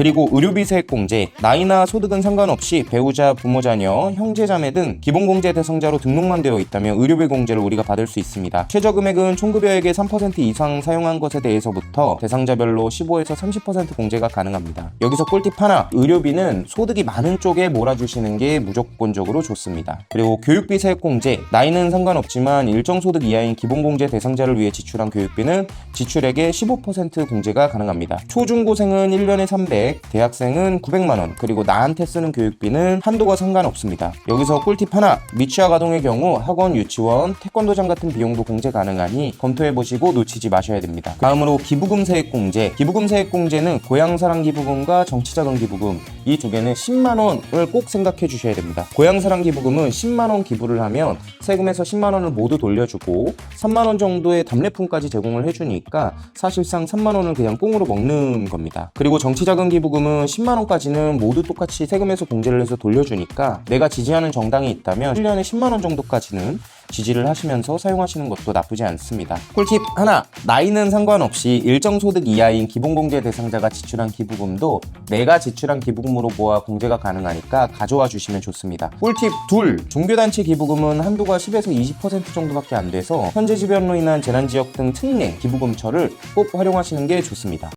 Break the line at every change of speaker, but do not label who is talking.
그리고 의료비 세액공제, 나이나 소득은 상관없이 배우자, 부모, 자녀, 형제, 자매 등 기본공제 대상자로 등록만 되어 있다면 의료비 공제를 우리가 받을 수 있습니다. 최저 금액은 총급여액의 3% 이상 사용한 것에 대해서부터 대상자별로 15에서 30% 공제가 가능합니다. 여기서 꿀팁 하나, 의료비는 소득이 많은 쪽에 몰아주시는 게 무조건적으로 좋습니다. 그리고 교육비 세액 공제, 나이는 상관없지만 일정 소득 이하인 기본공제 대상자를 위해 지출한 교육비는 지출액의 15% 공제가 가능합니다. 초중고생은 1년에 300, 대학생은 900만원, 그리고 나한테 쓰는 교육비는 한도가 상관없습니다. 여기서 꿀팁 하나, 미취학 아동의 경우 학원, 유치원, 태권도장 같은 비용도 공제 가능하니 검토해보시고 놓치지 마셔야 됩니다. 다음으로 기부금 세액 공제. 기부금 세액 공제는 고향사랑 기부금과 정치자금 기부금 이 두 개는 10만 원을 꼭 생각해 주셔야 됩니다. 고향사랑 기부금은 10만 원 기부를 하면 세금에서 10만 원을 모두 돌려주고 3만 원 정도의 답례품까지 제공을 해주니까 사실상 3만 원을 그냥 꽁으로 먹는 겁니다. 그리고 정치자금 기부금은 10만 원까지는 모두 똑같이 세금에서 공제를 해서 돌려주니까 내가 지지하는 정당이 있다면 1년에 10만 원 정도까지는 지지를 하시면서 사용하시는 것도 나쁘지 않습니다. 꿀팁 하나, 나이는 상관없이 일정 소득 이하인 기본공제 대상자가 지출한 기부금도 내가 지출한 기부금으로 모아 공제가 가능하니까 가져와 주시면 좋습니다. 꿀팁 둘, 종교단체 기부금은 한도가 10에서 20% 정도밖에 안 돼서 현재 지변로 인한 재난지역 등 특례 기부금처를 꼭 활용하시는 게 좋습니다.